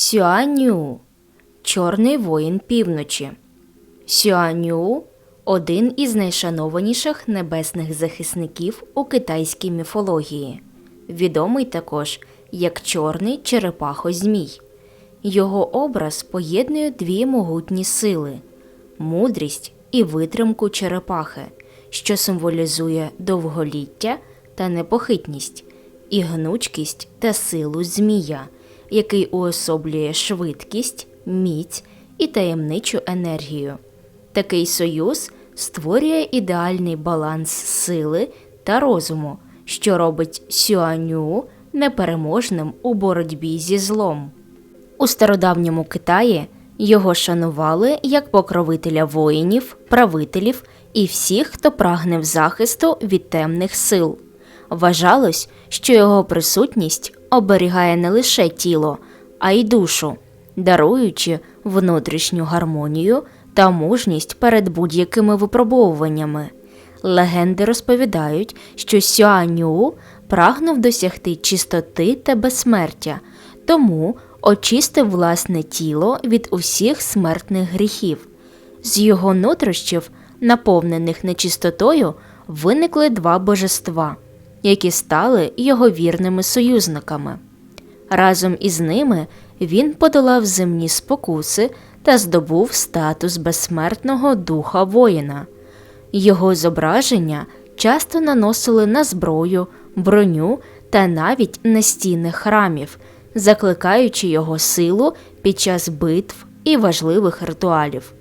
Сюаню Чорний воїн півночі. Сюаню один із найшанованіших небесних захисників у китайській міфології, відомий також як Чорний черепахозмій. Його образ поєднує дві могутні сили мудрість і витримку черепахи, що символізує довголіття та непохитність, і гнучкість та силу змія, який уособлює швидкість, міць і таємничу енергію. Такий союз створює ідеальний баланс сили та розуму, що робить Сюаню непереможним у боротьбі зі злом. У стародавньому Китаї його шанували як покровителя воїнів, правителів і всіх, хто прагне захисту від темних сил. Вважалось, що його присутність оберігає не лише тіло, а й душу, даруючи внутрішню гармонію та мужність перед будь-якими випробовуваннями. Легенди розповідають, що Сюаню прагнув досягти чистоти та безсмертя, тому очистив власне тіло від усіх смертних гріхів. З його нутрощів, наповнених нечистотою, виникли два божества, які стали його вірними союзниками. Разом із ними він подолав земні спокуси та здобув статус безсмертного духа воїна. Його зображення часто наносили на зброю, броню та навіть на стіни храмів, закликаючи його силу під час битв і важливих ритуалів.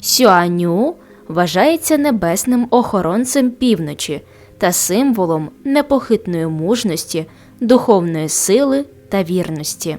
Сюаню вважається небесним охоронцем півночі та символом непохитної мужності, духовної сили та вірності.